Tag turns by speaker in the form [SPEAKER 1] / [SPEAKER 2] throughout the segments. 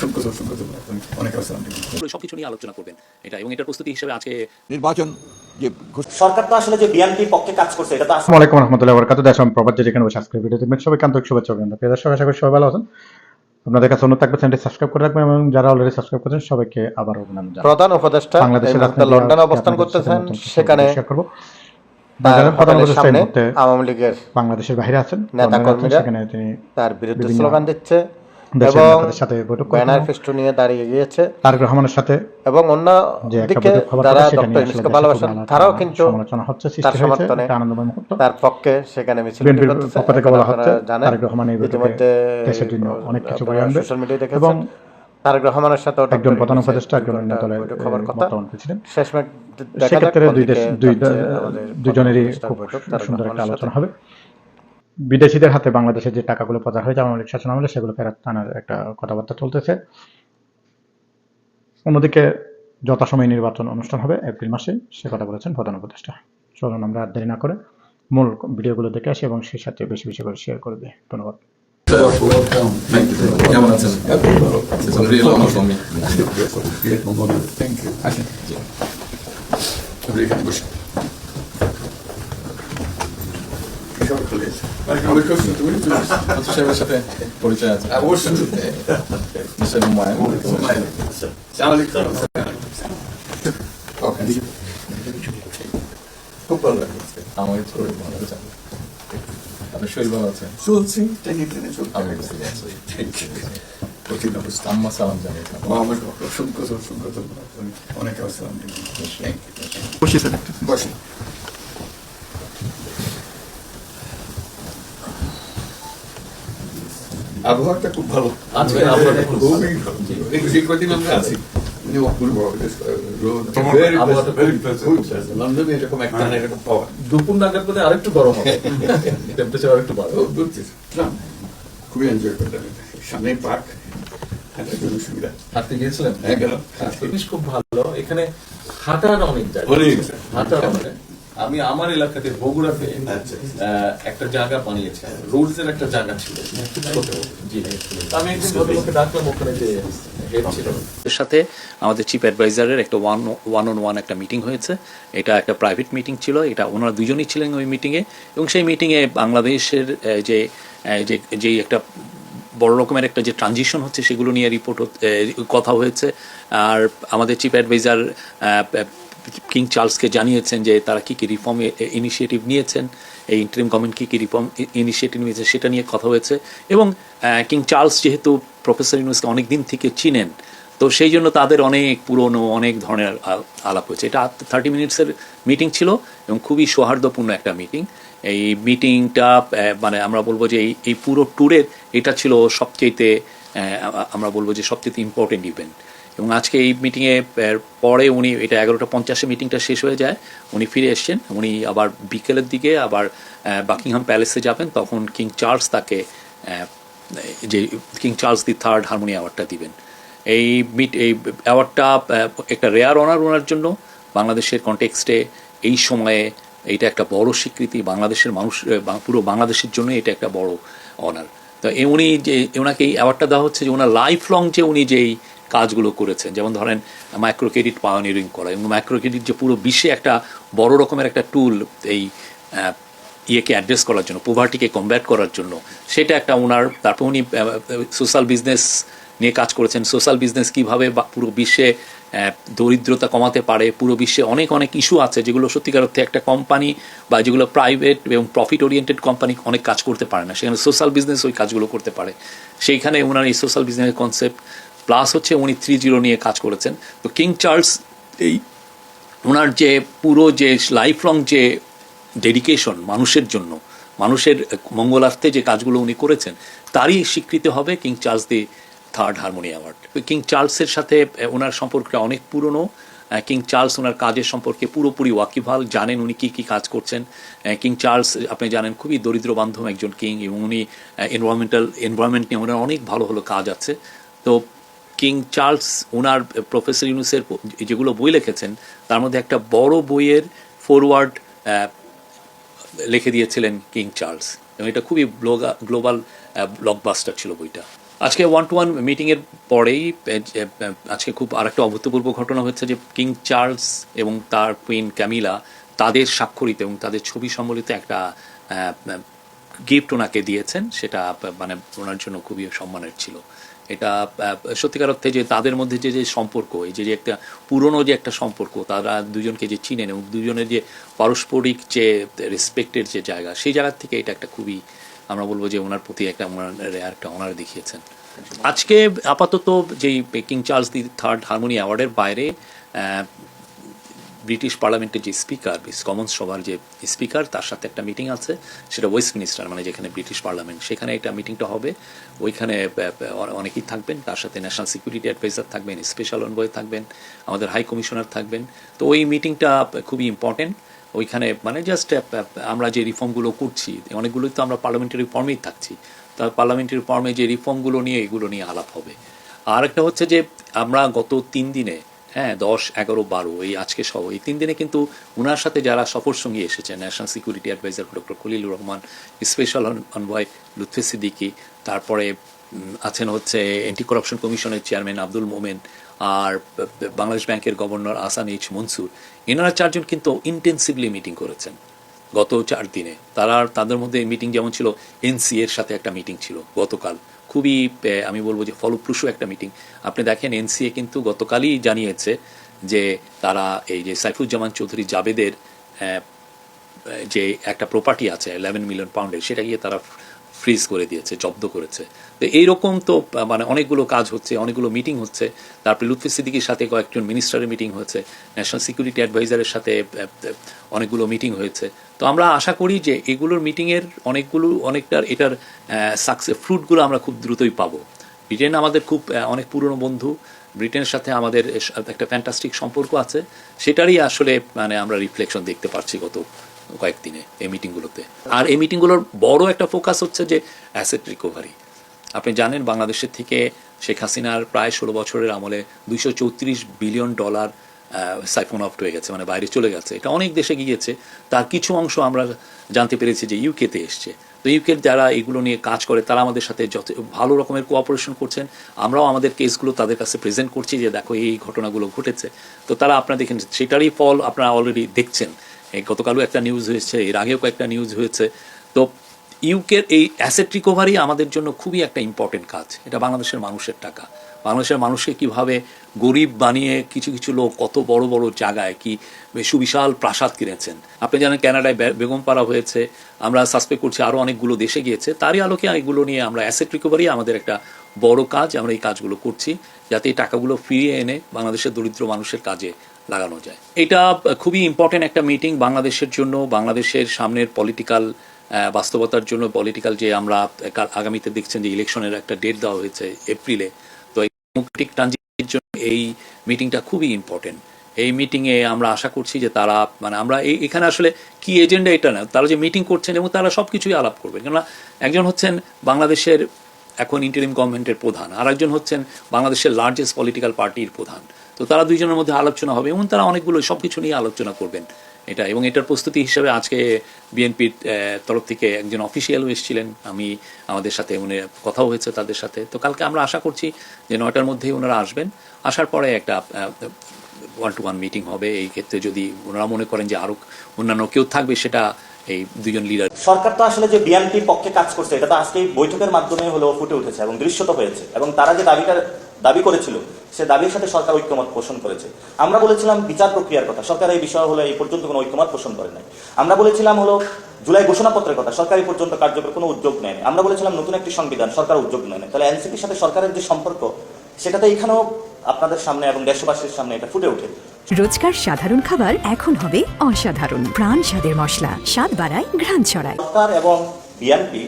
[SPEAKER 1] অসংখ্য অসংখ্য অনেক
[SPEAKER 2] সবকিছু নিয়ে আলোচনা করবেন। এটা এবং এটার প্রস্তুতি হিসেবে আজকে
[SPEAKER 3] নির্বাচন
[SPEAKER 4] সরকার তো আসলে যে বিএনপির পক্ষে কাজ করছে এটা তো
[SPEAKER 5] আসসালামু আলাইকুম রহমতুল্লাহ বরকাত দেশ আমি প্রভাত যেখানে বসে আজকের ভিডিও সবাইকে আন্তরিক শুভেচ্ছা অভিনন্দন। প্রিয় দর্শক আশা করি সবাই ভালো আছেন। আপনাদের কাছে অনুরোধ থাকবে চ্যানেলটি সাবস্ক্রাইব করে রাখবেন এবং যারা অলরেডি সাবস্ক্রাইব করেছেন সবাইকে আবার অভিনন্দন জানাই।
[SPEAKER 6] প্রধান উপদেষ্টা
[SPEAKER 5] বাংলাদেশের
[SPEAKER 6] লন্ডনে অবস্থান করতেছেন সেখানে
[SPEAKER 5] করব।
[SPEAKER 6] আওয়ামী লীগের
[SPEAKER 5] বাংলাদেশের বাইরে আছেন।
[SPEAKER 6] নেতা কর্মীরা
[SPEAKER 5] সেখানে তিনি
[SPEAKER 6] তার বিরুদ্ধে স্লোগান দিচ্ছে। এবং
[SPEAKER 5] সাথে বৈঠক
[SPEAKER 6] ব্যানার ফেস্টু নিয়ে দাঁড়িয়ে গিয়েছে।
[SPEAKER 5] তারক রহমানের সাথে
[SPEAKER 6] এবং অন্য দিকে যারা ডক্টর ইউনুসকে ভালোবাসেন
[SPEAKER 5] খুব
[SPEAKER 6] তারাও কিন্তু
[SPEAKER 5] সমালোচনা হচ্ছে
[SPEAKER 6] তার
[SPEAKER 5] সৃষ্টি
[SPEAKER 6] সমর্থনে
[SPEAKER 5] আনন্দময় মুহূর্ত
[SPEAKER 6] তার পক্ষে সেখানে মিছিল
[SPEAKER 5] পক্ষ থেকে বলা হচ্ছে তারেক রহমান এই দেশের জন্য অনেক কিছু বয়ে আনবে।
[SPEAKER 6] সোশ্যাল মিডিয়ায় দেখেছেন।
[SPEAKER 5] এবং
[SPEAKER 6] তারেক রহমানের সাথে
[SPEAKER 5] একজন প্রধান উপদেষ্টা একজন অন্য দলের
[SPEAKER 6] কথা।
[SPEAKER 5] বর্তমান
[SPEAKER 6] শেষ মিনিট
[SPEAKER 5] সেক্ষেত্রে দুই দেশ দুই দুজনেরই খুব সুন্দর একটা আলোচনা হবে। বিদেশিদের হাতে বাংলাদেশের যে টাকাগুলো পাচার হয়েছে আওয়ামী লীগ শাসন আমলে সেগুলো ফেরত আনার একটা কথাবার্তা চলতেছে। অন্যদিকে যথাসময়ে নির্বাচন অনুষ্ঠান হবে এপ্রিল মাসে সে কথা বলেছেন প্রধান উপদেষ্টা। চলুন আমরা আর দেরি না করে মূল ভিডিওগুলো দেখে আসি এবং সেই সাথে বেশি বেশি করে শেয়ার করে দিই। ধন্যবাদ।
[SPEAKER 1] কেমন আছেন? Real honour for me thank you আসেন আপনি এখানে বসে আমার কাছে তুমি
[SPEAKER 7] আচ্ছা সাহেবের সাথে পরিচয় আছে
[SPEAKER 1] অবশ্যই
[SPEAKER 7] মিস্টার হুমায়ুন
[SPEAKER 1] ওকে খুব ভালো লাগছে
[SPEAKER 7] আমাকে শরীর ভালো আছে আপনার শরীর ভালো আছে
[SPEAKER 1] চলছি টেনে টেনে চলছে
[SPEAKER 7] আমি বুঝতে পারছি
[SPEAKER 1] কঠিন অবস্থা
[SPEAKER 7] আম্মা সালাম জানিয়েছিলাম
[SPEAKER 1] আমার অসংখ্য অসংখ্য ধন্যবাদ অনেক আসসালাম থ্যাংক ইউ বসে স্যার বসে আবহাওয়াটা খুব ভালো।
[SPEAKER 7] আজকে আবহাওয়াটা খুব
[SPEAKER 1] খুবই ভালো। যে কদিন আমরা আছি
[SPEAKER 7] দুপুর নাগাদ আরেকটু গরম হবে। টেম্পারেচার আরেকটু বাড়বে।
[SPEAKER 1] খুবই এনজয় করলাম সামনে পার্ক
[SPEAKER 7] হাঁটতে গিয়েছিলেন?
[SPEAKER 1] হ্যাঁ
[SPEAKER 7] জিনিস খুব ভালো। এখানে হাঁটার অনেক জায়গা। হাঁটার অনেক। আমি আমার এলাকাতে বগুড়াতে
[SPEAKER 1] আচ্ছা।
[SPEAKER 7] একটা জায়গা বানিয়েছে। রোডস এর একটা জায়গা ছিল। আমি একদিন ভদ্রলোককে ডাকলাম ওখানে যে
[SPEAKER 2] এর সাথে আমাদের চিফ অ্যাডভাইজারের একটা ওয়ান ওয়ান অন ওয়ান একটা মিটিং হয়েছে। এটা একটা প্রাইভেট মিটিং ছিল। এটা ওনারা দুজনেই ছিলেন ওই মিটিংয়ে এবং সেই মিটিংয়ে বাংলাদেশের যে যে যেই একটা বড় রকমের একটা যে ট্রানজিশন হচ্ছে সেগুলো নিয়ে রিপোর্ট কথা হয়েছে। আর আমাদের চিফ অ্যাডভাইজার কিং চার্লসকে জানিয়েছেন যে তারা কী কী রিফর্ম ইনিশিয়েটিভ নিয়েছেন, এই ইন্টারিম গভর্নমেন্ট কী কী রিফর্ম ইনিশিয়েটিভ নিয়েছে সেটা নিয়ে কথা হয়েছে। এবং কিং চার্লস যেহেতু প্রফেসর ইউনুসকে অনেক দিন থেকে চিনেন, তো সেই জন্য তাদের অনেক পুরনো, অনেক ধরনের আলাপ হয়েছে। এটা থার্টি মিনিটসের মিটিং ছিল এবং খুবই সৌহার্দ্যপূর্ণ একটা মিটিং এই মিটিংটা মানে আমরা বলব যে এই এই পুরো ট্যুরের এটা ছিল সবচেয়েতে আমরা বলব যে সবচেয়ে ইম্পর্টেন্ট ইভেন্ট এবং আজকে এই মিটিংয়ে পরে উনি, এটা এগারোটা পঞ্চাশে মিটিংটা শেষ হয়ে যায়, উনি ফিরে এসছেন, উনি আবার বিকেলের দিকে আবার বাকিংহাম প্যালেসে যাবেন, তখন কিং চার্লস তাকে যে King Charles the Third Harmony অ্যাওয়ার্ডটা দিবেন। এই মিট এই অ্যাওয়ার্ডটা একটা রেয়ার অনার ওনার জন্য, বাংলাদেশের কনটেক্সটে এই সময়ে এইটা একটা বড় স্বীকৃতি, বাংলাদেশের মানুষ পুরো বাংলাদেশের জন্য এটা একটা বড় অনার তো উনি যে, ওনাকে এই অ্যাওয়ার্ডটা দেওয়া হচ্ছে যে ওনার লাইফ লং যে উনি যেই কাজগুলো করেছেন। যেমন ধরেন মাইক্রো ক্রেডিট পাওয়ানিয়ারিং করা এবং মাইক্রো ক্রেডিট যে পুরো বিশ্বে একটা বড় রকমের একটা টুল এই ইয়েকে অ্যাড্রেস করার জন্য পোভার্টিকে কমব্যাট করার জন্য, সেটা একটা ওনার তারপর উনি সোশ্যাল বিজনেস নিয়ে কাজ করেছেন। সোশ্যাল বিজনেস কীভাবে পুরো বিশ্বে দরিদ্রতা কমাতে পারে, পুরো বিশ্বে অনেক অনেক ইস্যু আছে যেগুলো সত্যিকার অর্থে একটা কোম্পানি বা যেগুলো প্রাইভেট এবং প্রফিট ওরিয়েন্টেড কোম্পানি অনেক কাজ করতে পারে না। সেখানে সোশ্যাল বিজনেস ওই কাজগুলো করতে পারে। সেইখানে ওনার এই সোশ্যাল বিজনেসের কনসেপ্ট প্লাস হচ্ছে উনি থ্রি জিরো নিয়ে কাজ করেছেন। তো কিং চার্লস এই ওনার যে পুরো যে লাইফ লং যে ডেডিকেশন মানুষের জন্য, মানুষের মঙ্গলার্থে যে কাজগুলো উনি করেছেন, তারই স্বীকৃতি হবে King Charles the Third Harmony award. King চার্লসের সাথে ওনার সম্পর্কটা অনেক পুরনো। কিং চার্লস ওনার কাজের সম্পর্কে পুরোপুরি ওয়াকিভাল জানেন উনি কী কী কাজ করছেন। কিং চার্লস, আপনি জানেন, খুবই দরিদ্র বান্ধব একজন কিং এবং উনি এনভায়রনমেন্টাল এনভায়রনমেন্ট নিয়ে ওনার অনেক ভালো ভালো কাজ আছে। তো কিং চার্লস ওনার প্রফেসর ইউনুসের যেগুলো বই লিখেছেন, তার মধ্যে একটা বড় বইয়ের ফরওয়ার্ড লিখে দিয়েছিলেন কিং চার্লস। এবং এটা খুবই গ্লোবাল ব্লকবাস্টার ছিল বইটা। আজকে ওয়ান টু ওয়ান মিটিংয়ের পরেই আজকে খুব আরেকটা অভূতপূর্ব ঘটনা হচ্ছে যে কিং চার্লস এবং তার কুইন ক্যামিলা তাদের স্বাক্ষরিত এবং তাদের ছবি সম্বলিত একটা গিফট ওনাকে দিয়েছেন। সেটা মানে ওনার জন্য খুবই সম্মানের ছিল। এটা সত্যিকার অর্থে যে তাদের মধ্যে যে যে সম্পর্ক, এই যে একটা পুরনো যে একটা সম্পর্ক, তারা দুজনকে যে চিনেন এবং দুজনের যে পারস্পরিক যে রেসপেক্টের যে জায়গা, সেই জায়গার থেকে এটা একটা খুবই, আমরা বলব যে ওনার প্রতি একটা ওনার একটা অনার দেখিয়েছেন। আজকে আপাতত যেই King Charles the Third Harmony অ্যাওয়ার্ডের বাইরে ব্রিটিশ পার্লামেন্টের যে স্পিকার কমন্স সভার যে স্পিকার, তার সাথে একটা মিটিং আছে, সেটা ওয়েস্টমিনিস্টার মানে যেখানে ব্রিটিশ পার্লামেন্ট, সেখানে একটা মিটিংটা হবে। ওইখানে অনেকেই থাকবেন, তার সাথে ন্যাশনাল সিকিউরিটি অ্যাডভাইজার থাকবেন স্পেশাল অনবয় থাকবেন, আমাদের হাই কমিশনার থাকবেন। তো ওই মিটিংটা খুবই ইম্পর্টেন্ট ওইখানে মানে জাস্ট আমরা যে রিফর্মগুলো করছি, অনেকগুলোই তো আমরা পার্লামেন্টারি ফর্মেই থাকছি। তার পার্লামেন্টারি ফর্মে যে রিফর্মগুলো নিয়ে, এগুলো নিয়ে আলাপ হবে। আর একটা হচ্ছে যে, আমরা গত তিন দিনে হ্যাঁ দশ, এগারো, বারো, এই আজকে সহ এই তিন দিনে কিন্তু ওনার সাথে যারা সফর সঙ্গী এসেছে national security adviser doctor Khalilur Rahman special envoy Lutfe Siddiqui, তারপরে আছেন হচ্ছে অ্যান্টি করাপশন কমিশনের চেয়ারম্যান আব্দুল মোমেন, আর বাংলাদেশ ব্যাংকের গভর্নর আসান এইচ মনসুর এনারা চারজন কিন্তু ইন্টেন্সিভলি মিটিং করেছেন গত চার দিনে। তারা তাদের মধ্যে মিটিং যেমন ছিল এনসি এর সাথে একটা মিটিং ছিল গতকাল। খুবই আমি বলব যে ফলপ্রসূ একটা মিটিং আপনি দেখেন এনসিএ কিন্তু গতকালই জানিয়েছে যে তারা এই যে সাইফুজ্জামান চৌধুরী জাবেদের যে একটা প্রপার্টি আছে ইলেভেন মিলিয়ন পাউন্ডের সেটা গিয়ে তারা ফ্রিজ করে দিয়েছে, জব্দ করেছে। তো এইরকম তো মানে অনেকগুলো কাজ হচ্ছে, অনেকগুলো মিটিং হচ্ছে। তারপরে লুৎফি সিদ্দিকির সাথে কয়েকজন মিনিস্টারের মিটিং হয়েছে ন্যাশনাল সিকিউরিটি অ্যাডভাইজারের সাথে অনেকগুলো মিটিং হয়েছে। তো আমরা আশা করি যে এগুলোর মিটিংয়ের অনেকগুলো, অনেকটার এটার সাকসেস ফ্রুটগুলো আমরা খুব দ্রুতই পাবো। ব্রিটেন আমাদের খুব অনেক পুরনো বন্ধু। ব্রিটেনের সাথে আমাদের একটা ফ্যান্টাস্টিক সম্পর্ক আছে। সেটারই আসলে মানে আমরা রিফ্লেকশন দেখতে পাচ্ছি গত কয়েকদিনে এই মিটিংগুলোতে আর এই মিটিংগুলোর বড় একটা ফোকাস হচ্ছে যে অ্যাসেট রিকভারি আপনি জানেন বাংলাদেশের থেকে শেখ হাসিনার প্রায় ষোলো বছরের আমলে দুইশো চৌত্রিশ বিলিয়ন ডলার সাইফোন অফ হয়ে গেছে মানে বাইরে চলে গেছে। এটা অনেক দেশে গিয়েছে। তার কিছু অংশ আমরা জানতে পেরেছি যে ইউকেতে এসছে। তো ইউকের যারা এগুলো নিয়ে কাজ করে, তারা আমাদের সাথে যত ভালো রকমের কোঅপারেশন করছেন। আমরাও আমাদের কেসগুলো তাদের কাছে প্রেজেন্ট করছি যে, দেখো, এই ঘটনাগুলো ঘটেছে। তো তারা আপনারা দেখেন, সেটারই ফল আপনারা অলরেডি দেখছেন। গতকালও একটা নিউজ হয়েছে, এর আগেও কয়েকটা নিউজ হয়েছে। তো ইউকের এই অ্যাসেট রিকভারি আমাদের জন্য খুবই একটা ইম্পর্টেন্ট কাজ। এটা বাংলাদেশের মানুষের টাকা। বাংলাদেশের মানুষকে কীভাবে গরিব বানিয়ে কিছু কিছু লোক কত বড় বড় জায়গায় কি সুবিশাল প্রাসাদ কিনেছেন। আপনি জানেন কানাডায় বে- বেগমপাড়া হয়েছে, আমরা সাসপেক্ট করছি আরও অনেকগুলো দেশে গিয়েছে। তারই আলোকে এগুলো নিয়ে আমরা অ্যাসেট রিকভারি আমাদের একটা বড় কাজ, আমরা এই কাজগুলো করছি, যাতে এই টাকাগুলো ফিরিয়ে এনে বাংলাদেশের দরিদ্র মানুষের কাজে লাগানো যায়। এটা খুবই ইম্পর্টেন্ট একটা মিটিং বাংলাদেশের জন্য, বাংলাদেশের সামনের পলিটিক্যাল বাস্তবতার জন্য পলিটিক্যাল যে আমরা আগামীতে দেখছেন যে ইলেকশনের একটা ডেট দেওয়া হয়েছে এপ্রিলে তো ডেমোক্রেটিক ট্রানজিশনের জন্য এই মিটিংটা খুবই ইম্পর্টেন্ট এই মিটিংয়ে আমরা আশা করছি যে তারা মানে আমরা এই, এখানে আসলে কি এজেন্ডা এটা না, তারা যে মিটিং করছেন এবং তারা সব কিছুই আলাপ করবেন। কেননা একজন হচ্ছেন বাংলাদেশের এখন ইন্টারিম গভর্নমেন্টের প্রধান আর একজন হচ্ছেন বাংলাদেশের লার্জেস্ট পলিটিক্যাল পার্টির প্রধান। তো তারা দুইজনের মধ্যে আলোচনা হবে এবং তারা অনেকগুলো সব কিছু নিয়ে আলোচনা করবেন। এটা এবং এটার প্রস্তুতি হিসেবে আজকে বিএনপির তরফ থেকে একজন অফিসিয়ালও এসেছিলেন। আমি, আমাদের সাথে উনি কথাও হয়েছে তাদের সাথে। তো কালকে আমরা আশা করছি যে নয়টার মধ্যেই ওনারা আসবেন। আসার পরে একটা ওয়ান টু ওয়ান মিটিং হবে। এই ক্ষেত্রে যদি ওনারা মনে করেন যে আরও অন্যান্য কেউ থাকবে, সেটা এই দুজন লিডার
[SPEAKER 4] সরকার তো আসলে যে বিএনপির পক্ষে কাজ করছে, এটা তো আজকে বৈঠকের মাধ্যমে হলেও ফুটে উঠেছে এবং দৃশ্যত হয়েছে। এবং তারা যে দাবিটা দাবি করেছিল। সে দাবির সাথে সরকার ঐক্যমত পোষণ করেছে। আমরা বলেছিলাম বিচার প্রক্রিয়ার কথা সরকার এই বিষয় হলো এই পর্যন্ত কোনো ঐক্যমত পোষণ করে নাই। আমরা বলেছিলাম হলো জুলাই ঘোষণাপত্রের কথা সরকার এই পর্যন্ত কার্যকর কোনো উদ্যোগ নেয়নি আমরা বলেছিলাম নতুন একটি সংবিধান সরকার উদ্যোগ নেয়নি তাহলে এনসিপির সাথে সরকারের যে সম্পর্ক সেটা তো এখানেও আপনাদের সামনে এবং দেশবাসীর সামনে এটা ফুটে ওঠে।
[SPEAKER 8] রোজকার সাধারণ খাবার এখন হবে অসাধারণ। প্রাণ স্বাদের মশলা স্বাদ বাড়ায় ঘ্রাণ ছড়ায়।
[SPEAKER 4] সরকার এবং বিএনপি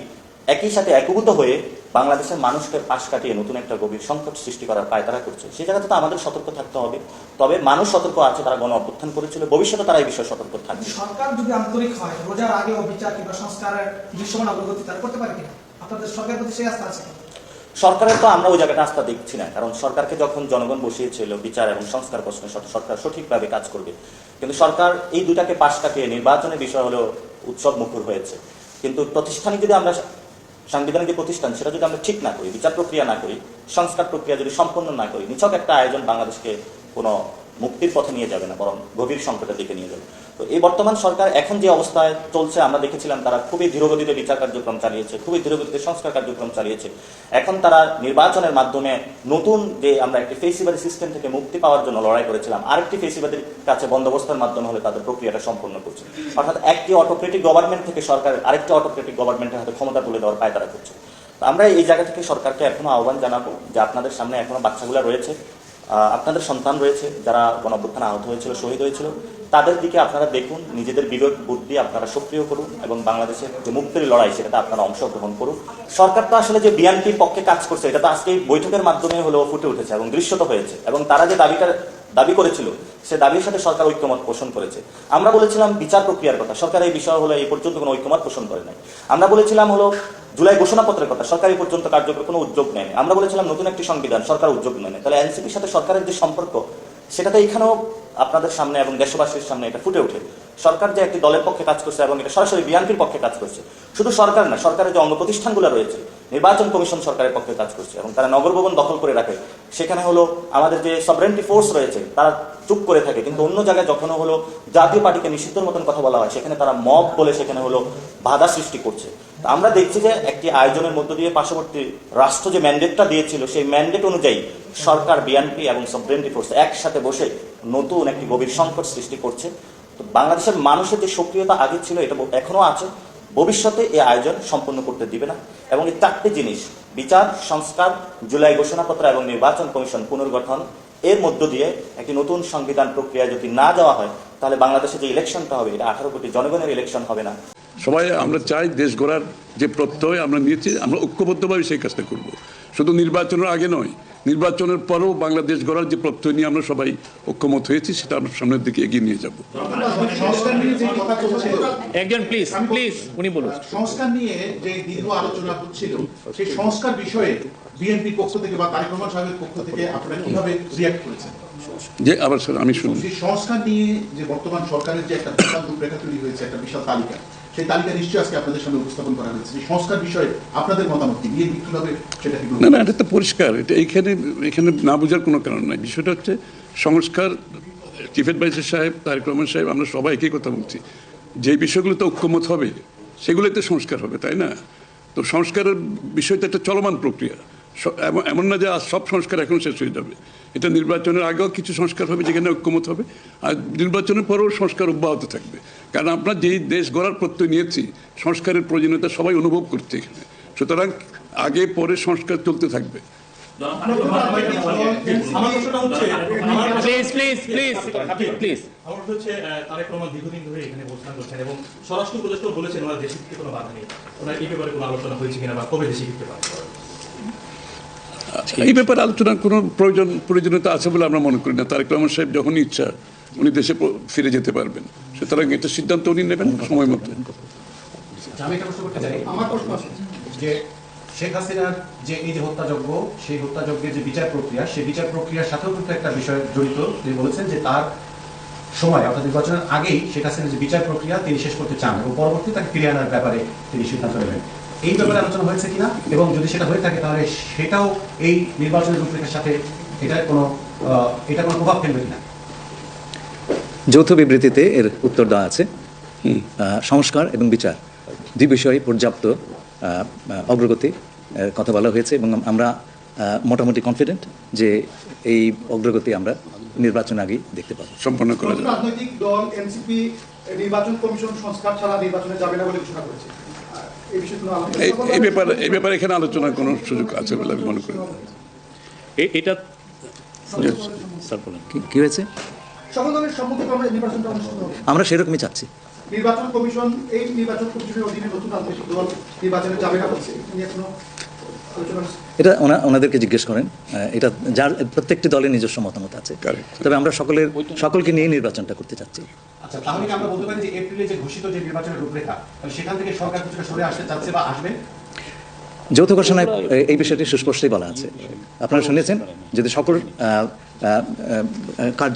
[SPEAKER 4] একই সাথে একীভূত হয়ে বাংলাদেশের মানুষকে পাশ কাটিয়ে নতুন একটা গভীর সংকট সৃষ্টি করার পায়তারা করছে। সেই জায়গাতে তো আমাদের সতর্ক থাকতে হবে। তবে মানুষ সতর্ক আছে তারা গণ অভ্যুত্থান করেছিল। ভবিষ্যতে তারা এই বিষয়ে সতর্ক থাকবে।
[SPEAKER 9] সরকার যদি আন্তরিক হয় রোজার আগে বিচার কিংবা সংস্কারের দৃশ্যমান অগ্রগতি তারা করতে পারে কিনা? আপনাদের সরকারের প্রতি সেই আস্থা আছে
[SPEAKER 4] সরকারের তো আমরা ওই জায়গাটা আস্থা দেখছি না কারণ সরকারকে যখন জনগণ বসিয়েছিল বিচার এবং সংস্কার প্রশ্নে সরকার সঠিকভাবে কাজ করবে। কিন্তু সরকার এই দুটাকে পাশ কাটিয়ে নির্বাচনের বিষয় হলো উৎসব মুখর হয়েছে। কিন্তু প্রতিষ্ঠানিক যদি আমরা সাংবিধানিক যে প্রতিষ্ঠান, সেটা যদি আমরা ঠিক না করি, বিচার প্রক্রিয়া না করি, সংস্কার প্রক্রিয়া যদি সম্পন্ন না করি, নিছক একটা আয়োজন বাংলাদেশকে কোনো মুক্তির পথে নিয়ে যাবে না, বরং গভীর সংকটের দিকে নিয়ে যাবে। তো এই বর্তমান সরকার এখন যে অবস্থায় চলছে, আমরা দেখেছিলাম তারা খুবই ধীরগতিতে বিচার কার্যক্রম চালিয়েছে, খুবই ধীরগতিতে সংস্কার কার্যক্রম চালিয়েছে। এখন তারা নির্বাচনের মাধ্যমে নতুন যে আমরা একটি ফেসিবাদী সিস্টেম থেকে মুক্তি পাওয়ার জন্য লড়াই করেছিলাম, আরেকটি ফেসিবাদীর কাছে বন্দোবস্তের মাধ্যমে হলে তাদের প্রক্রিয়াটা সম্পন্ন করছে। অর্থাৎ একটি অটোক্রেটিক গভর্নমেন্ট থেকে সরকার আরেকটি অটোক্রেটিক গভর্নমেন্টের হাতে ক্ষমতা তুলে দেওয়ার পায় তারা করছে আমরা এই জায়গা থেকে সরকারকে এখনও আহ্বান জানাব যে আপনাদের সামনে এখনও বাচ্চাগুলো রয়েছে আপনাদের সন্তান রয়েছে, যারা গণঅভ্যুত্থানে আহত হয়েছিল, শহীদ হয়েছিল, তাদের দিকে আপনারা দেখুন, নিজেদের বিবেক বুদ্ধি আপনারা সক্রিয় করুন এবং বাংলাদেশের যে মুক্তির লড়াই, সেটাতে আপনারা অংশগ্রহণ করুন। সরকার তো আসলে যে বিএনপির পক্ষে কাজ করছে, এটা তো আজকে বৈঠকের মাধ্যমে হলেও ফুটে উঠেছে এবং দৃশ্যত হয়েছে এবং তারা যে দাবিটা দাবি করেছিল, সে দাবির সাথে সরকার ঐক্যমত পোষণ করেছে। আমরা বলেছিলাম বিচার প্রক্রিয়ার কথা সরকার এই বিষয় হলো এই পর্যন্ত কোনো ঐক্যমত পোষণ করে নাই। আমরা বলেছিলাম হলো জুলাই ঘোষণাপত্রের কথা, সরকার এই পর্যন্ত কার্যকর কোনো উদ্যোগ নেয়নি আমরা বলেছিলাম নতুন একটি সংবিধান, সরকার উদ্যোগ নেয়নি তাহলে এনসিপির সাথে সরকারের যে সম্পর্ক, সেটাতে এখানেও আপনাদের সামনে এবং দেশবাসীর সামনে এটা ফুটে ওঠে। সরকার যে একটি দলের পক্ষে কাজ করছে এবং এটা সরাসরি বিএনপির পক্ষে কাজ করছে, শুধু সরকার না, সরকারের যে অঙ্গ প্রতিষ্ঠানগুলো রয়েছে, নির্বাচন কমিশন সরকারের পক্ষে কাজ করছে এবং তারা নগর ভবন দখল করে রাখে। সেখানে হলো আমাদের যে সবরেন্টি ফোর্স রয়েছে, তারা চুপ করে থাকে। কিন্তু অন্য জায়গায় যখন হলো জাতীয় পার্টিকে নিষিদ্ধর মতন কথা বলা হয়, সেখানে তারা মব বলে সেখানে হলো বাধা সৃষ্টি করছে। আমরা দেখছি যে একটি আয়োজনের মধ্য দিয়ে পার্শ্ববর্তী রাষ্ট্র যে ম্যান্ডেটটা দিয়েছিল, সেই ম্যান্ডেট অনুযায়ী সরকার, বিএনপি এবং সবরেন্টি ফোর্স একসাথে বসে নতুন একটি গভীর সংকট সৃষ্টি করছে। তো বাংলাদেশের মানুষের যে সক্রিয়তা আগে ছিল, এটা এখনও আছে। ভবিষ্যতে এই আয়োজন সম্পন্ন করতে দিবে না। এবং এই চারটি জিনিস, বিচার, সংস্কার, জুলাই ঘোষণাপত্র এবং নির্বাচন কমিশন পুনর্গঠন, এর মধ্য দিয়ে একটি নতুন সংবিধান প্রক্রিয়া যদি না যাওয়া হয় তাহলে বাংলাদেশে যে ইলেকশনটা হবে এটা আঠারো কোটি জনগণের ইলেকশন হবে না।
[SPEAKER 10] সবাই আমরা চাই দেশ গড়ার যে প্রত্যয় আমরা নিয়েছি আমরা ঐক্যবদ্ধভাবে সেই কাজটা করব। শুধু নির্বাচনের আগে নয় নির্বাচনের পরেও বাংলাদেশ গড়ার যে প্রত্যয় নিয়ে আমরা সবাই ঐক্যমত হয়েছি সেটা আমরা সামনের দিকে এগিয়ে নিয়ে যাব।
[SPEAKER 2] একজন প্লিজ প্লিজ উনি বলুন।
[SPEAKER 11] সংস্কার নিয়ে যে দীর্ঘ আলোচনা হচ্ছিল সেই সংস্কার বিষয়ে বিএনপি পক্ষ থেকে বা তারেক রহমান সাহেবের পক্ষ থেকে আপনারা কীভাবে রিয়াক্ট করেছেন?
[SPEAKER 10] যে আবার স্যার আমি শুনি
[SPEAKER 11] সংস্কার নিয়ে যে বর্তমান সরকারের যে একটা বিশাল রূপরেখা তৈরি হয়েছে একটা বিশাল তালিকা সেই তালিকা নিশ্চয়ই আজকে আপনাদের সামনে উপস্থাপন করা হয়েছে। সংস্কার বিষয়ে আপনাদের মতামত কি? বিএনপি কীভাবে গ্রহণ
[SPEAKER 10] না না এটা তো পরিষ্কার। এটা এখানে এখানে না বোঝার কোনো কারণ নাই। বিষয়টা হচ্ছে সংস্কার চিফ অ্যাডভাইজার সাহেব তারেক রহমান সাহেব আমরা সবাই একই কথা বলছি। যে বিষয়গুলোতে ঐক্যমত হবে সেগুলোতে সংস্কার হবে তাই না? তো সংস্কারের বিষয়টা একটা চলমান প্রক্রিয়া। এমন- এমন না যে আজ সব সংস্কার এখন শেষ হয়ে যাবে। এটা নির্বাচনের আগেও কিছু সংস্কার হবে যেখানে ঐক্যমত হবে আর নির্বাচনের পরেও সংস্কার অব্যাহত থাকবে। কারণ আমরা যেই দেশ গড়ার প্রত্যয় নিয়েছি সংস্কারের প্রয়োজনীয়তা সবাই অনুভব করছে এখানে। সুতরাং আগে পরে সংস্কার চলতে থাকবে।
[SPEAKER 12] স্বরাষ্ট্র বলেছেন ওনার দেশে কোনো বাধা নেই। ওনার এই ব্যাপারে কোনো আলোচনা হয়েছে কিনা বা কবে দেশে ফিরতে পারে
[SPEAKER 10] এই ব্যাপারে আলোচনার কোনো প্রয়োজন, প্রয়োজনীয়তা আছে বলে আমরা মনে করি না। তারেক রহমান সাহেব যখনই ইচ্ছা, উনি দেশে ফিরে যেতে পারবেন। সুতরাং এটা সিদ্ধান্ত উনি নেবেন সময় মতো।
[SPEAKER 13] আমার প্রশ্ন যে শেখ হাসিনার যে এই যে সেই হত্যাযজ্ঞের যে বিচার প্রক্রিয়া, সেই বিচার প্রক্রিয়ার সাথেও কিন্তু একটা বিষয় জড়িত। তিনি বলেছেন যে তার সময়, অর্থাৎ নির্বাচনের আগেই শেখ হাসিনার যে বিচার প্রক্রিয়া তিনি শেষ করতে চান এবং পরবর্তী তাকে ফিরিয়ে আনার ব্যাপারে তিনি সিদ্ধান্ত নেবেন। এই ব্যাপারে আলোচনা হয়েছে কিনা এবং যদি সেটা হয়ে থাকে তাহলে সেটাও এই নির্বাচনের রূপরেখার সাথে এটার কোনো এটা কোনো প্রভাব ফেলবে কিনা?
[SPEAKER 2] যৌথ বিবৃতিতে এর উত্তর দেওয়া আছে। সংস্কার এবং বিচার দুই বিষয়ে পর্যাপ্ত অগ্রগতি কথা বলা হয়েছে এবং আমরা মোটামুটি কনফিডেন্ট যে এই অগ্রগতি আমরা নির্বাচন আগেই দেখতে পাবো।
[SPEAKER 10] সম্পন্ন করা
[SPEAKER 11] রাজনৈতিক দল এনসিপি নির্বাচন কমিশন সংস্কার ছাড়া নির্বাচনে যাবে না বলে ঘোষণা করেছে। এই
[SPEAKER 10] ব্যাপারে এই ব্যাপারে এখানে আলোচনার কোনো সুযোগ আছে বলে আমি মনে করি।
[SPEAKER 2] এটা কি হয়েছে? আমরা সেরকমই চাচ্ছি।
[SPEAKER 11] নির্বাচন কমিশন এই নির্বাচন কমিশনের অধীনে নতুন রাজনৈতিক দল নির্বাচনে যাবে না বলছে এটা
[SPEAKER 2] ওনাদেরকে জিজ্ঞেস করেন। এটা যার প্রত্যেকটি দলের নিজস্ব মতামত আছে। তবে আমরা সকলের সকলকে নিয়ে নির্বাচনটা করতে চাচ্ছি।
[SPEAKER 13] আচ্ছা তাহলে কি আমরা বলতে পারি যে এপ্রিলে যে ঘোষিত যে নির্বাচনের রূপরেখা তাহলে সেখান থেকে সরকার কিছুটা সরে আসতে চাচ্ছে বা আসবে?
[SPEAKER 14] যৌথ ঘোষণায় এই বিষয়টি সুস্পষ্টই বলা আছে। আপনারা শুনেছেন যদি সকল কাজ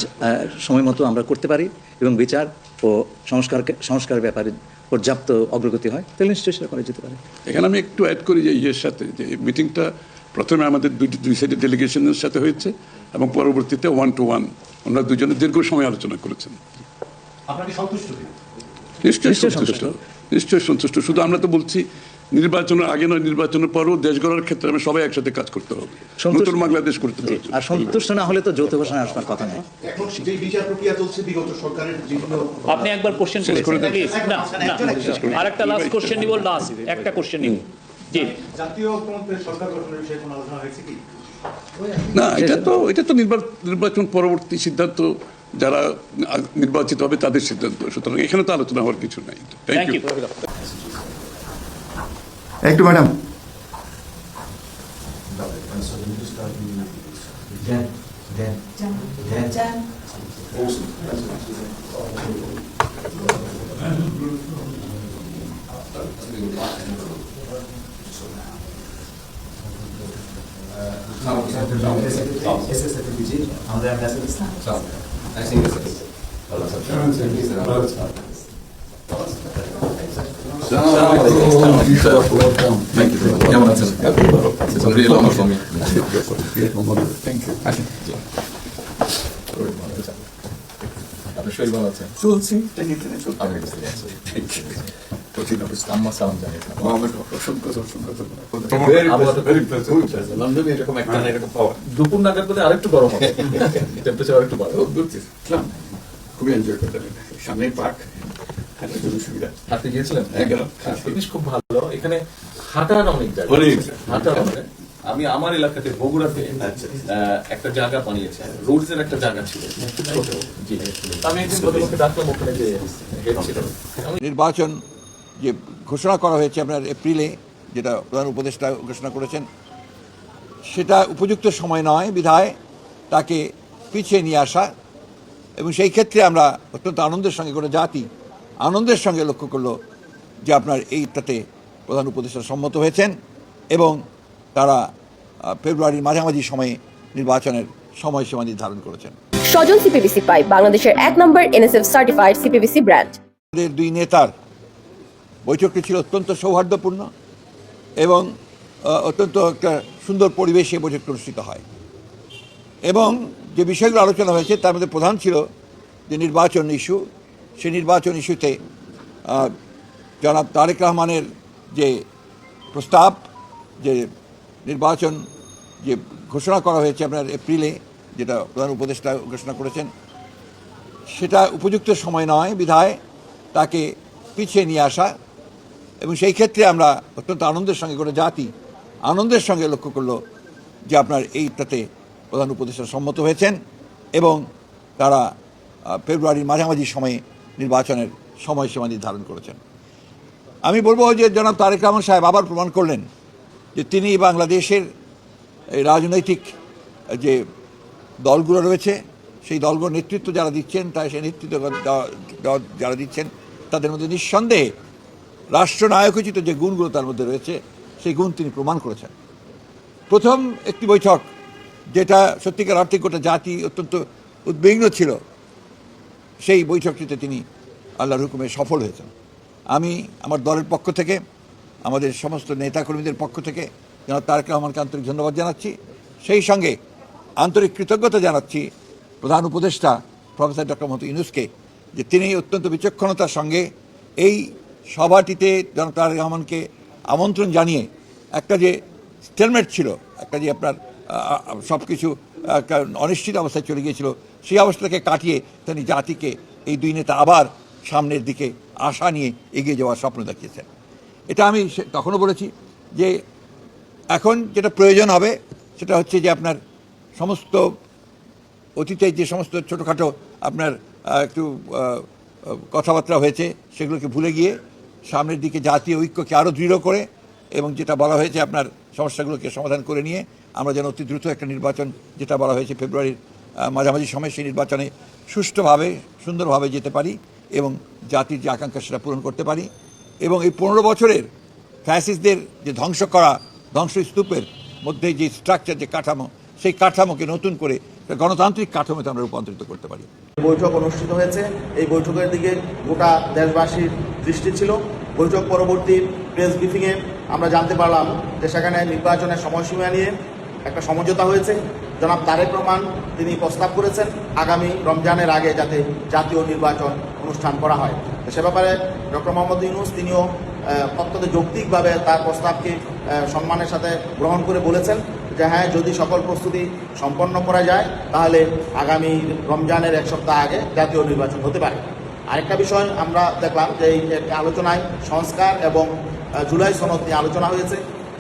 [SPEAKER 14] সময় মতো আমরা করতে পারি এবং বিচার ও সংস্কারকে সংস্কার ব্যাপারে পর্যাপ্ত অগ্রগতি হয় তাহলে নিশ্চয়ই সেটা করা যেতে পারে।
[SPEAKER 10] এখানে আমি একটু অ্যাড করি যে ইয়ের সাথে যে মিটিংটা প্রথমে আমাদের দুই দুই সাইডের ডেলিগেশনের সাথে হয়েছে এবং পরবর্তীতে ওয়ান টু ওয়ান ওনারা দুজনে দীর্ঘ সময় আলোচনা করেছেন। নিশ্চয়ই
[SPEAKER 14] নিশ্চয়ই
[SPEAKER 10] সন্তুষ্ট।
[SPEAKER 14] সন্তুষ্ট।
[SPEAKER 10] নিশ্চয়ই সন্তুষ্ট। শুধু আমরা তো বলছি নির্বাচনের আগে নয় নির্বাচনের পরও দেশ গড়ার ক্ষেত্রে আমরা সবাই একসাথে কাজ করতে হবে।
[SPEAKER 14] সন্তুষ্ট-
[SPEAKER 10] নতুন বাংলাদেশ করতে হবে।
[SPEAKER 14] আর সন্তুষ্ট না হলে তো যৌথ ঘোষণা আসবার কথা নেই।
[SPEAKER 11] এখন যে বিচার প্রক্রিয়া চলছে বিগত সরকারের
[SPEAKER 2] আপনি একবার কোশ্চেন
[SPEAKER 10] শেষ করে দেন।
[SPEAKER 2] প্লিজ না না। আরেকটা লাস্ট কোশ্চেন নিব লাস্ট একটা কোশ্চেন নিব। জি।
[SPEAKER 13] জাতীয় ঐক্যমত্যের সরকার গঠনের বিষয়ে কোনো আলোচনা হয়েছে কি?
[SPEAKER 10] না এটা তো এটা তো নির্বা- নির্বাচন পরবর্তী সিদ্ধান্ত যারা নির্বাচিত হবে তাদের সিদ্ধান্ত। সুতরাং এখানে তো আলোচনা হওয়ার কিছু নাই। থ্যাংক ইউ
[SPEAKER 1] একটু madam. I think. Thank you. Yeah, man, it's, a real honor for me. Thank you. Thank you. কঠিন অবস্থা আম্মা সালাম জানিয়েছেন অসংখ্য অসংখ্য লন্ডনে এরকম একটা এরকম পাওয়া।
[SPEAKER 7] দুপুর নাগাদ বোধহয় আরেকটু গরম হবে। টেম্পারেচার আরেকটু বাড়বে।
[SPEAKER 1] খুবই এনজয় করতে সামনেই পার্ক হাঁটার জন্য সুবিধা।
[SPEAKER 7] আপনি গিয়েছিলেন?
[SPEAKER 1] হ্যাঁ, গেলাম।
[SPEAKER 7] জিনিস খুব ভালো। এখানে হাঁটার অনেক জায়গা হাঁটার অনেক। আমি আমার এলাকাতে বগুড়াতে আহ, একটা জায়গা বানিয়েছে। রোডস এর একটা জায়গা ছিল। আমি একদিন ভদ্রলোককে ডাকলাম ওখানে যে
[SPEAKER 3] নির্বাচন যে ঘোষণা করা হয়েছে আপনার এপ্রিলে যেটা প্রধান উপদেষ্টা ঘোষণা করেছেন সেটা উপযুক্ত সময় নয় বিধায় তাকে পিছিয়ে নিয়ে আসা এবং সেই ক্ষেত্রে আমরা অত্যন্ত আনন্দের সঙ্গে করে জাতি আনন্দের সঙ্গে লক্ষ্য করল যে আপনার এইটাতে প্রধান উপদেষ্টা সম্মত হয়েছেন এবং তারা ফেব্রুয়ারির মাঝামাঝি সময়ে নির্বাচনের সময়সীমা নির্ধারণ করেছেন।
[SPEAKER 15] স্বজন সিপিবিসি পাইপ বাংলাদেশের এক নম্বর এনএসএফ সার্টিফাইড সিপিবিসি ব্র্যান্ড।
[SPEAKER 3] দুই নেতার বৈঠকটি ছিল অত্যন্ত সৌহার্দ্যপূর্ণ এবং অত্যন্ত একটা সুন্দর পরিবেশে বৈঠকটি অনুষ্ঠিত হয়। এবং যে বিষয়গুলো আলোচনা হয়েছে, তার মধ্যে প্রধান ছিল যে নির্বাচন ইস্যু। সেই নির্বাচন ইস্যুতে জনাব তারেক রহমানের যে প্রস্তাব, যে নির্বাচন যে ঘোষণা করা হয়েছে আপনার এপ্রিলে, যেটা প্রধান উপদেষ্টা ঘোষণা করেছেন, সেটা উপযুক্ত সময় নয় বিধায় তাকে পিছিয়ে নিয়ে আসা। এবং সেই ক্ষেত্রে আমরা অত্যন্ত আনন্দের সঙ্গে করে জাতি আনন্দের সঙ্গে লক্ষ্য করল যে আপনার এইটাতে প্রধান উপদেষ্টা সম্মত হয়েছেন এবং তারা ফেব্রুয়ারির মাঝামাঝি সময়ে নির্বাচনের সময়সীমা নির্ধারণ করেছেন। আমি বলব যে জনাব তারেক রহমান সাহেব আবার প্রমাণ করলেন যে তিনি বাংলাদেশের রাজনৈতিক যে দলগুলো রয়েছে, সেই দলগুলোর নেতৃত্ব যারা দিচ্ছেন তাই সেই নেতৃত্ব যারা দিচ্ছেন, তাদের মধ্যে নিঃসন্দেহে রাষ্ট্রনায়কোচিত যে গুণগুলো তার মধ্যে রয়েছে, সেই গুণ তিনি প্রমাণ করেছেন। প্রথম একটি বৈঠক, যেটা সত্যিকার অর্থে গোটা জাতি অত্যন্ত উদ্বিগ্ন ছিল, সেই বৈঠকটিতে তিনি আল্লাহর হুকুমে সফল হয়েছেন। আমি আমার দলের পক্ষ থেকে, আমাদের সমস্ত নেতাকর্মীদের পক্ষ থেকে যেন তারকে রহমানকে আন্তরিক ধন্যবাদ জানাচ্ছি। সেই সঙ্গে আন্তরিক কৃতজ্ঞতা জানাচ্ছি প্রধান উপদেষ্টা প্রফেসর ডক্টর মোহাম্মদ ইউনুসকে, যে তিনি অত্যন্ত বিচক্ষণতার সঙ্গে এই সভাটিতে যেন তারেক রহমানকে আমন্ত্রণ জানিয়ে একটা যে স্টেলমেট ছিল, একটা যে আপনার সব কিছু একটা অনিশ্চিত অবস্থায় চলে গিয়েছিল, সেই অবস্থাকে কাটিয়ে তিনি জাতিকে, এই দুই নেতা আবার সামনের দিকে আশা নিয়ে এগিয়ে যাওয়ার স্বপ্ন দেখিয়েছেন। এটা আমি তখনও বলেছি যে এখন যেটা প্রয়োজন হবে, সেটা হচ্ছে যে আপনার সমস্ত অতীতে যে সমস্ত ছোটোখাটো আপনার একটু কথাবার্তা হয়েছে, সেগুলোকে ভুলে গিয়ে সামনের দিকে জাতীয় ঐক্যকে আরও দৃঢ় করে এবং যেটা বলা হয়েছে আপনার সমস্যাগুলোকে সমাধান করে নিয়ে আমরা যেন অতি দ্রুত একটা নির্বাচন, যেটা বলা হয়েছে ফেব্রুয়ারির মাঝামাঝি সময় সেই নির্বাচনে সুষ্ঠুভাবে, সুন্দরভাবে যেতে পারি এবং জাতির যে আকাঙ্ক্ষা সেটা পূরণ করতে পারি এবং এই পনেরো বছরের ফ্যাসিসদের যে ধ্বংস করা, ধ্বংসস্তূপের মধ্যে যে স্ট্রাকচার যে কাঠামো, সেই কাঠামোকে নতুন করে গণতান্ত্রিক কাঠামোতে আমরা রূপান্তরিত করতে পারি।
[SPEAKER 16] বৈঠক অনুষ্ঠিত হয়েছে। এই বৈঠকের দিকে গোটা দেশবাসীর দৃষ্টি ছিল। বৈঠক পরবর্তী প্রেস ব্রিফিংয়ে আমরা জানতে পারলাম যে সেখানে নির্বাচনের সময়সীমা নিয়ে একটা সমঝোতা হয়েছে। জনাব তারেক রহমান তিনি প্রস্তাব করেছেন আগামী রমজানের আগে যাতে জাতীয় নির্বাচন অনুষ্ঠান করা হয়। সে ব্যাপারে ডক্টর মোহাম্মদ ইউনুস তিনিও অত্যন্ত যৌক্তিকভাবে তার প্রস্তাবকে সম্মানের সাথে গ্রহণ করে বলেছেন যে হ্যাঁ যদি সকল প্রস্তুতি সম্পন্ন করা যায়, তাহলে আগামী রমজানের এক সপ্তাহ আগে জাতীয় নির্বাচন হতে পারে। আরেকটা বিষয় আমরা দেখলাম যে এই আলোচনায় সংস্কার এবং জুলাই সনদ নিয়ে আলোচনা হয়েছে।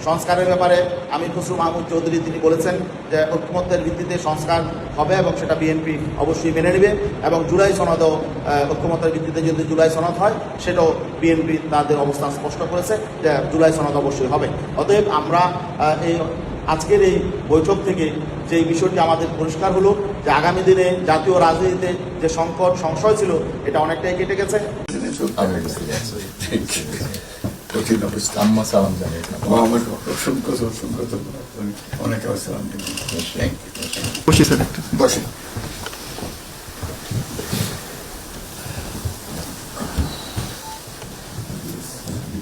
[SPEAKER 16] সংস্কারের ব্যাপারে আমি খসরু মাহমুদ চৌধুরী তিনি বলেছেন যে ঐক্যমত্যের ভিত্তিতে সংস্কার হবে এবং সেটা বিএনপি অবশ্যই মেনে নেবে এবং জুলাই সনদও ঐক্যমত্যের ভিত্তিতে যদি জুলাই সনদ হয়, সেটাও বিএনপি তাদের অবস্থান স্পষ্ট করেছে যে জুলাই সনদ অবশ্যই হবে। অতএব আমরা এই আজকের এই বৈঠক থেকে যে বিষয়টি আমাদের পরিষ্কার হলো যে আগামী দিনে জাতীয় রাজনীতিতে যে সংকট সংশয় ছিল এটা অনেকটাই কেটে গেছে।
[SPEAKER 1] কঠিন অবস্থা আম্মা সালাম জানিয়ে মোহাম্মদ অসংখ্য অসংখ্য অনেক সালাম বসে স্যার বসে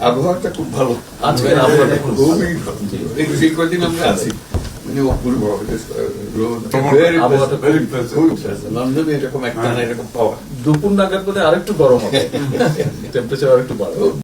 [SPEAKER 1] আবহাওয়াটা খুব ভালো।
[SPEAKER 7] আজকের আবহাওয়াটা খুব ভালো।
[SPEAKER 1] এই কদিন আমরা আছি।
[SPEAKER 7] আবহাওয়াটা খুব
[SPEAKER 1] লন্ডনে এরকম একটা এরকম পাওয়া
[SPEAKER 7] দুপুর নাগাদ বোধহয় আরেকটু গরম হবে টেম্পারেচার আরেকটু বাড়বে